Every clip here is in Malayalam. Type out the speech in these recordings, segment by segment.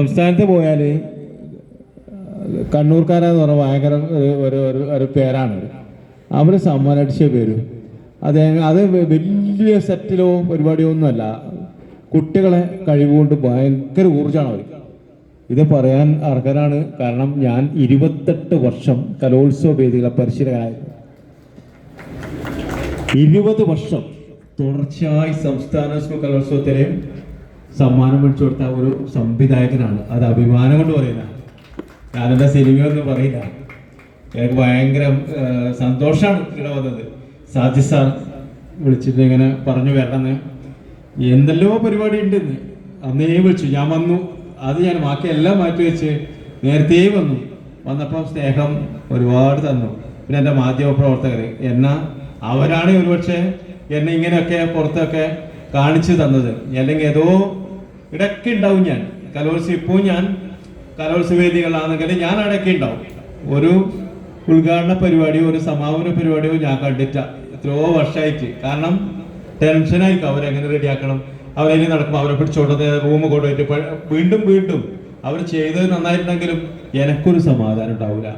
സംസ്ഥാനത്ത് പോയാൽ കണ്ണൂർക്കാരെന്ന് പറഞ്ഞാൽ ഭയങ്കര ഒരു ഒരു ഒരു പേരാണ്. അവർ സമ്മാനടിച്ച പേര്. അത് അത് വലിയ സെറ്റിലോ പരിപാടിയോ ഒന്നുമല്ല. കുട്ടികളെ കഴിവുകൊണ്ട് ഭയങ്കര ഊർജമാണ് അവർ ഇത് പറയാൻ അർഹനാണ് കാരണം ഞാൻ ഇരുപത്തെട്ട് വർഷം കലോത്സവ വേദികളെ പരിശീലകനായിരുന്നു. ഇരുപത് വർഷം തുടർച്ചയായി സംസ്ഥാന സ്കൂൾ കലോത്സവത്തിലെ സമ്മാനം മേടിച്ചു കൊടുത്ത ഒരു സംവിധായകനാണ്. അത് അഭിമാനം കൊണ്ട് പറയുന്ന ഞാനെന്റെ സിനിമയൊന്നും പറയില്ല. എനിക്ക് ഭയങ്കര സന്തോഷമാണ് ഇവിടെ വന്നത്. സാജി സാർ വിളിച്ചിട്ട് ഇങ്ങനെ പറഞ്ഞു വരണമെന്ന്. എന്തെല്ലോ പരിപാടി ഉണ്ടെന്ന് അന്നേ വിളിച്ചു. ഞാൻ വന്നു. അത് ഞാൻ ബാക്കി എല്ലാം മാറ്റി വെച്ച് നേരത്തെ വന്നു. വന്നപ്പോൾ സ്നേഹം ഒരുപാട് തന്നു. പിന്നെ എന്റെ മാധ്യമ പ്രവർത്തകർ എന്നാ അവരാണ് ഒരുപക്ഷെ എന്നെ ഇങ്ങനെയൊക്കെ പുറത്തൊക്കെ കാണിച്ചു തന്നത്. അല്ലെങ്കിൽ ഏതോ ഇടയ്ക്ക് ഉണ്ടാവും ഞാൻ. കലോത്സവം ഇപ്പോൾ ഞാൻ കലോത്സവ വേദികളാണെങ്കിൽ ഞാൻ ഇടയ്ക്ക് ഉണ്ടാവും. ഒരു ഉദ്ഘാടന പരിപാടിയോ ഒരു സമാപന പരിപാടിയോ ഞാൻ കണ്ടിട്ട എത്രയോ വർഷമായിട്ട്. കാരണം ടെൻഷനായിരിക്കും അവരെങ്ങനെ റെഡിയാക്കണം അവരതിന് നടക്കും അവരെ പിടിച്ചോണ്ടത് റൂം കൊണ്ടുപോയിട്ട് വീണ്ടും വീണ്ടും അവർ ചെയ്തത് നന്നായിട്ടുണ്ടെങ്കിലും എനിക്കൊരു സമാധാനം ഉണ്ടാവില്ല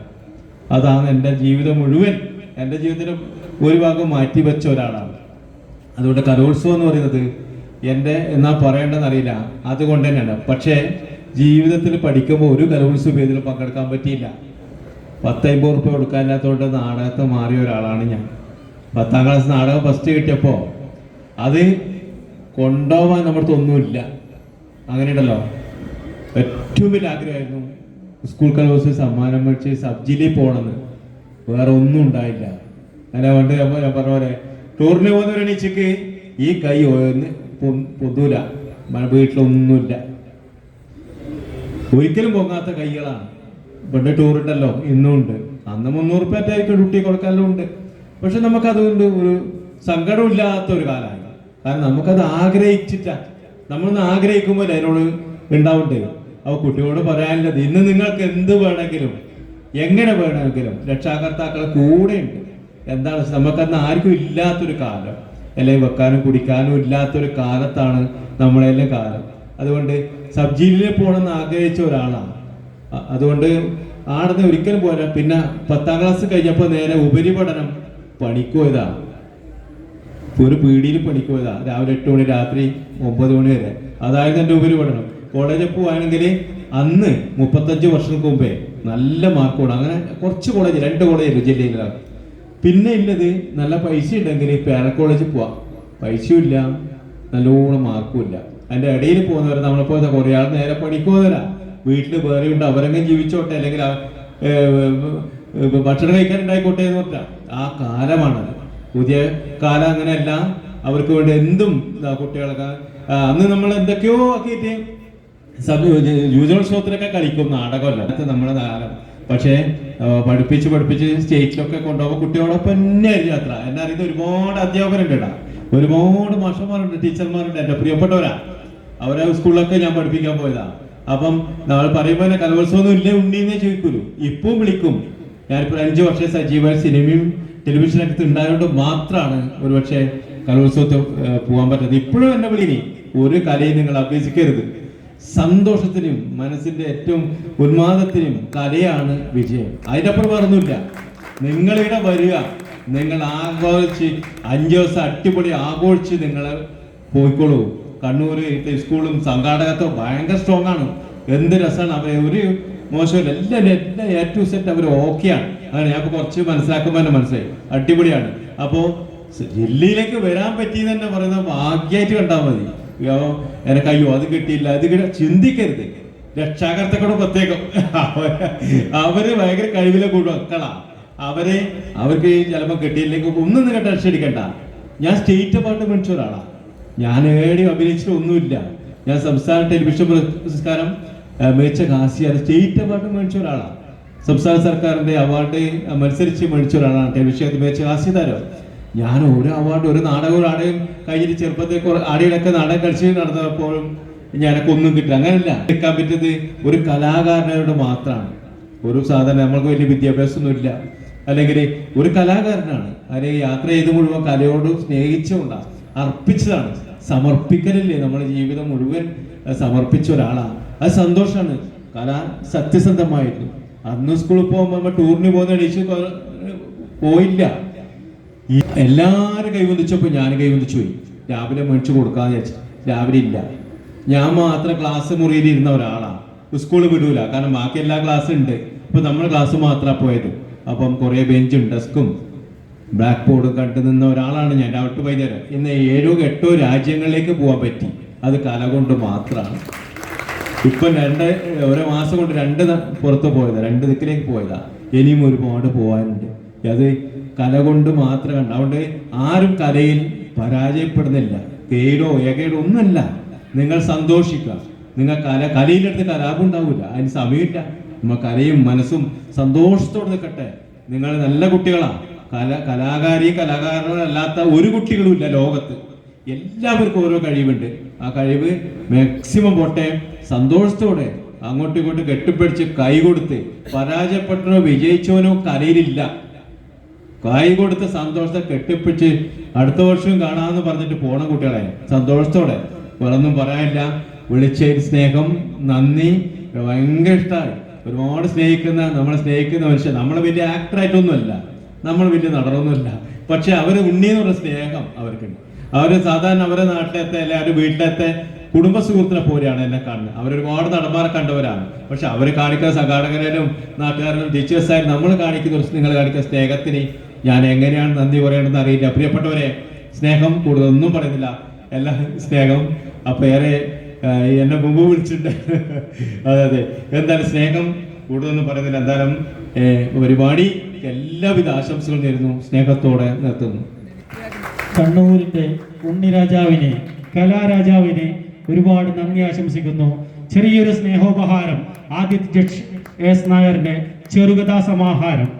അതാണ് എന്റെ ജീവിതം മുഴുവൻ. എന്റെ ജീവിതത്തിൽ ഒരു ഭാഗം മാറ്റി വെച്ച ഒരാളാണ്. അതുകൊണ്ട് കലോത്സവം എന്ന് പറയുന്നത് എന്റെ എന്നാ പറയേണ്ടതെന്നറിയില്ല അതുകൊണ്ട് തന്നെയാണ്. പക്ഷേ ജീവിതത്തിൽ പഠിക്കുമ്പോൾ ഒരു കലോത്സവ വേദിയിൽ പങ്കെടുക്കാൻ പറ്റിയില്ല. പത്തമ്പത് റുപ്യ കൊടുക്കാനില്ലാത്തതുകൊണ്ട് നാടകത്തെ മാറിയ ഒരാളാണ് ഞാൻ. പത്താം ക്ലാസ് നാടകം ഫസ്റ്റ് കിട്ടിയപ്പോൾ അത് കൊണ്ടുപോകാൻ നമ്മുടെ ഒന്നുമില്ല. അങ്ങനെയുണ്ടല്ലോ. ഏറ്റവും വലിയ ആഗ്രഹമായിരുന്നു സ്കൂൾ കലോത്സവ സമ്മാനം മേടിച്ച് സബ് ജില്ലയിൽ പോകണമെന്ന്. വേറെ ഒന്നും ഉണ്ടായില്ല. അങ്ങനെ പണ്ട് ഞാൻ പറഞ്ഞ പോലെ ടൂറിന് പോകുന്നവർ എണീച്ചക്ക് ഈ കൈ ഒന്ന് പൊ- പൊന്തൂല മ- വീട്ടിലൊന്നുമില്ല. ഒരിക്കലും പൊങ്ങാത്ത കൈകളാണ്. ഇവിടെ ടൂറുണ്ടല്ലോ ഇന്നും ഉണ്ട്. അന്ന് മുന്നൂറ് റുപ്യാറ്റായിരിക്കും ഡ്യൂട്ടി കൊടുക്കാനും ഉണ്ട്. പക്ഷെ നമുക്കതുകൊണ്ട് ഒരു സങ്കടമില്ലാത്ത ഒരു കാലമായി. കാരണം നമുക്കത് ആഗ്രഹിച്ചിട്ടാ. നമ്മളൊന്ന് ആഗ്രഹിക്കുമ്പോൾ അതിനോട് ഉണ്ടാവണ്ടേ? അവ കുട്ടികളോട് പറയാനുള്ളത് ഇന്ന് നിങ്ങൾക്ക് എന്ത് വേണമെങ്കിലും എങ്ങനെ വേണമെങ്കിലും കൂടെ ഉണ്ട്. എന്താണ് നമുക്കന്ന് ആർക്കും ഇല്ലാത്തൊരു കാലം. അല്ലെങ്കിൽ വെക്കാനും കുടിക്കാനും ഇല്ലാത്തൊരു കാലത്താണ് നമ്മളെല്ലാം കാലം. അതുകൊണ്ട് സബ് ജില്ലയിൽ പോകണമെന്ന് ആഗ്രഹിച്ച ഒരാളാണ്. അതുകൊണ്ട് ആണെന്ന് ഒരിക്കലും പോരാ. പിന്നെ പത്താം ക്ലാസ് കഴിഞ്ഞപ്പോൾ നേരെ ഉപരിപഠനം പണിക്കോയതാ ഒരു പീടിയിൽ പണിക്കോയതാ രാവിലെ എട്ട് മണി രാത്രി ഒമ്പത് മണി വരെ. അതായത് എന്റെ ഉപരിപഠനം. കോളേജിൽ പോവാണെങ്കിൽ അന്ന് മുപ്പത്തഞ്ച് വർഷങ്ങൾക്ക് മുമ്പേ നല്ല മാർക്കോട് അങ്ങനെ കുറച്ച് കോളേജ് രണ്ട് കോളേജ് ജില്ലയിലാണ് പിന്നെ ഉള്ളത് നല്ല പൈസ ഉണ്ടെങ്കിൽ പേര കോളേജിൽ പോവാം. പൈസയും ഇല്ല നല്ലോണം മാർക്കും ഇല്ല. അതിന്റെ ഇടയിൽ പോകുന്നവരെ നമ്മളിപ്പോ കുറേ ആൾ നേരെ പഠിക്കുന്നവരാ വീട്ടിൽ വേറെ ഉണ്ട് അവരെങ്ങനെ ജീവിച്ചോട്ടെ അല്ലെങ്കിൽ ഭക്ഷണം കഴിക്കാൻ ഉണ്ടായിക്കോട്ടെ എന്ന് പറഞ്ഞാൽ ആ കാലമാണത്. പുതിയ കാലം അങ്ങനെയല്ല. അവർക്ക് വേണ്ടി എന്തും കുട്ടികളൊക്കെ അന്ന് നമ്മൾ എന്തൊക്കെയോ ആക്കിയിട്ട് സബ് കളിക്കും നാടകമല്ല. നമ്മുടെ കാലം പക്ഷേ പഠിപ്പിച്ച് പഠിപ്പിച്ച് സ്റ്റേറ്റിലൊക്കെ കൊണ്ടുപോകുമ്പോൾ കുട്ടികളോടൊപ്പം തന്നെയായിരുന്നു യാത്ര. എന്നെ അറിയുന്ന ഒരുപാട് അധ്യാപകരുണ്ട് ഇടാ ഒരുപാട് മാഷന്മാരുണ്ട് ടീച്ചർമാരുണ്ട്. എന്റെ പ്രിയപ്പെട്ടവരാ. അവരെ സ്കൂളിലൊക്കെ ഞാൻ പഠിപ്പിക്കാൻ പോയതാ. അപ്പം നമ്മൾ പറയുമ്പോൾ കലോത്സവം ഇല്ലേ ഉണ്ണീന്നേ ചോദിക്കൂലു. ഇപ്പം വിളിക്കും. ഞാനിപ്പോൾ അഞ്ച് വർഷം സജീവമായി സിനിമയും ടെലിവിഷനൊക്കെ ഉണ്ടായതുകൊണ്ട് മാത്രമാണ് ഒരുപക്ഷെ കലോത്സവത്തിൽ പോകാൻ പറ്റുന്നത് ഇപ്പോഴും എന്നെ വിളിനി ഒരു കലയും നിങ്ങൾ അഭ്യസിക്കരുത്. സന്തോഷത്തിനും മനസ്സിന്റെ ഏറ്റവും ഉന്മാദത്തിനും കലയാണ് വിജയം. അതിനപ്പുറം വേറൊന്നുമില്ല. നിങ്ങളിവിടെ വരിക. നിങ്ങൾ ആഘോഷിച്ച് അഞ്ച് ദിവസം അടിപൊളി ആഘോഷിച്ച് നിങ്ങൾ പോയിക്കോളൂ. കണ്ണൂർ സ്കൂളും സംഘാടകത്വം ഭയങ്കര സ്ട്രോങ് ആണ്. എന്ത് രസമാണ്. അവരെ ഒരു മോശമില്ല. എല്ലാം എല്ലാം എ ടു സെറ്റ് അവർ ഓക്കെയാണ് അങ്ങനെ ഞാൻ കുറച്ച് മനസ്സിലാക്കുമ്പോൾ തന്നെ മനസ്സിലായി. അടിപൊളിയാണ്. അപ്പോൾ ജില്ലയിലേക്ക് വരാൻ പറ്റി തന്നെ പറയുന്ന ഭാഗ്യമായിട്ട് കണ്ടാൽ മതി. അയ്യോ എനിക്ക് അയ്യോ അത് കിട്ടിയില്ല. അത് ചിന്തിക്കരുത്. രക്ഷാകർത്തക്കൂടെ പ്രത്യേകം. അവർ ഭയങ്കര കഴിവിലെ കൂടും മക്കളാ അവരെ അവർക്ക് ചിലപ്പോൾ കിട്ടിയില്ലെങ്കിൽ ഒന്നും നിങ്ങൾ ടെൻഷൻ അടിക്കണ്ട. ഞാൻ സ്റ്റേറ്റ് അവാർഡ് മേടിച്ച ഒരാളാ ഞാൻ ഏടെയും അഭിനയിച്ചിട്ട് ഒന്നുമില്ല. ഞാൻ സംസ്ഥാന ടെലിവിഷൻ പുരസ്കാരം മികച്ച ഹാസ്യ സ്റ്റേറ്റ് അവാർഡ് മേടിച്ച ഒരാളാണ് സംസ്ഥാന സർക്കാരിന്റെ അവാർഡ് മത്സരിച്ച് മേടിച്ച ഒരാളാണ്. ടെലിവിഷൻ മികച്ച ഹാസ്യതാരം ഞാൻ ഒരു അവാർഡ് ഒരു നാടകവും ആടെയും കഴിഞ്ഞിട്ട് ചെറുപ്പത്തിൽ കുറെ ആടെയൊക്കെ നാടകം കളിച്ച് നടന്നപ്പോഴും ഞാനൊക്കെ ഒന്നും കിട്ടില്ല. അങ്ങനല്ല എടുക്കാൻ പറ്റിയത് ഒരു കലാകാരനോട് മാത്രമാണ്. ഒരു സാധനം നമ്മൾക്ക് വലിയ വിദ്യാഭ്യാസമൊന്നുമില്ല. അല്ലെങ്കിൽ ഒരു കലാകാരനാണ്. അല്ലെ യാത്ര ചെയ്ത് മുഴുവൻ കലയോട് സ്നേഹിച്ചുകൊണ്ടാണ് അർപ്പിച്ചതാണ്. സമർപ്പിക്കലില്ലേ? നമ്മുടെ ജീവിതം മുഴുവൻ സമർപ്പിച്ച ഒരാളാണ്. അത് സന്തോഷമാണ്. കല സത്യസന്ധമായിരുന്നു. അന്ന് സ്കൂളിൽ പോകുമ്പോൾ നമ്മൾ ടൂറിന് പോകുന്ന എണീച്ച് പോയില്ല. ഈ എല്ലാവരും കൈവന്നിച്ചപ്പോൾ ഞാൻ കൈവന്നിച്ചു പോയി. രാവിലെ മേടിച്ചു കൊടുക്കാന്ന് വിചാരിച്ചു. രാവിലെ ഇല്ല. ഞാൻ മാത്രം ക്ലാസ് മുറിയിൽ ഇരുന്ന ഒരാളാണ് സ്കൂളിൽ വിടൂല. കാരണം ബാക്കി എല്ലാ ക്ലാസ്സും ഉണ്ട്. ഇപ്പൊ നമ്മൾ ക്ലാസ് മാത്രമാണ് പോയത്. അപ്പം കുറേ ബെഞ്ചും ഡെസ്കും ബ്ലാക്ക് ബോർഡും കണ്ടു നിന്ന ഒരാളാണ് ഞാൻ. രാവിലെ വൈകുന്നേരം. ഇന്ന് ഏഴോ എട്ടോ രാജ്യങ്ങളിലേക്ക് പോകാൻ പറ്റി. അത് കല കൊണ്ട് മാത്രമാണ് ഇപ്പം രണ്ട് ഒരു മാസം കൊണ്ട് രണ്ട് പുറത്ത് പോയതാണ് രണ്ട് ദിക്കിലേക്ക് പോയതാണ് ഇനിയും ഒരുപാട് പോകാനുണ്ട് അത് കല കൊണ്ട് മാത്രം കണ്ട അതുകൊണ്ട് ആരും കലയിൽ പരാജയപ്പെടുന്നില്ല. കേടോ ഏകേടോ ഒന്നല്ല നിങ്ങൾ സന്തോഷിക്കുക. നിങ്ങൾ കല കലയിലെടുത്ത് കലാപം ഉണ്ടാവില്ല അതിന് സമയമില്ല. നമ്മ കലയും മനസ്സും സന്തോഷത്തോടെ നിൽക്കട്ടെ. നിങ്ങൾ നല്ല കുട്ടികളാണ് കല കലാകാരി കലാകാരനല്ലാത്ത ഒരു കുട്ടികളും ഇല്ല ലോകത്ത്. എല്ലാവർക്കും ഓരോ കഴിവുണ്ട്. ആ കഴിവ് മാക്സിമം പോട്ടെ. സന്തോഷത്തോടെ അങ്ങോട്ടും ഇങ്ങോട്ടും കെട്ടിപ്പിടിച്ച് കൈ കൊടുത്ത് പരാജയപ്പെട്ടനോ വിജയിച്ചവനോ കലയിലില്ല. കൈ കൊടുത്ത് സന്തോഷത്തെ കെട്ടിപ്പിടിച്ച് അടുത്ത വർഷവും കാണാമെന്ന് പറഞ്ഞിട്ട് പോണ കുട്ടികളെ സന്തോഷത്തോടെ. വേറൊന്നും പറയാനില്ല. വിളിച്ചതിന് സ്നേഹം നന്ദി. ഭയങ്കര ഇഷ്ടമായി ഒരുപാട് സ്നേഹിക്കുന്ന നമ്മളെ സ്നേഹിക്കുന്ന മനുഷ്യൻ. നമ്മൾ വലിയ ആക്ടറായിട്ടൊന്നുമല്ല നമ്മൾ വലിയ നടനൊന്നുമല്ല. പക്ഷെ അവർ ഉണ്ണി എന്നുള്ള സ്നേഹം അവർക്കുണ്ട്. അവർ സാധാരണ അവരെ നാട്ടിലത്തെ അല്ലെ അവരുടെ വീട്ടിലത്തെ കുടുംബ സുഹൃത്തിനെ പോലെയാണ് എന്നെ കാണുന്നത്. അവരൊരുപാട് നടന്മാരെ കണ്ടവരാണ്. പക്ഷെ അവർ കാണിക്കുന്ന സംഘാടകരും നാട്ടുകാരനും ടീച്ചേഴ്സായാലും നമ്മൾ കാണിക്കുന്ന നിങ്ങൾ കാണിക്കുന്ന സ്നേഹത്തിന് ഞാൻ എങ്ങനെയാണ് നന്ദി പറയണമെന്ന് അറിയില്ല. പ്രിയപ്പെട്ടവരെ സ്നേഹം കൂടുതലൊന്നും പറയുന്നില്ല. എല്ലാ സ്നേഹം അപ്പൊ ഏറെ എന്നെ മുമ്പ് വിളിച്ചിട്ടുണ്ട്. അതെ അതെ. എന്തായാലും സ്നേഹം കൂടുതലൊന്നും പറയുന്നില്ല. എന്തായാലും പരിപാടി എല്ലാവിധ ആശംസകളും നേരുന്നു. സ്നേഹത്തോടെ നിർത്തുന്നു. കണ്ണൂരിന്റെ ഉണ്ണിരാജാവിനെ കലാരാജാവിനെ ഒരുപാട് നന്ദി ആശംസിക്കുന്നു. ചെറിയൊരു സ്നേഹോപഹാരം. Aditya judge S. നായരുടെ ചെറുകഥാ സമാഹാരം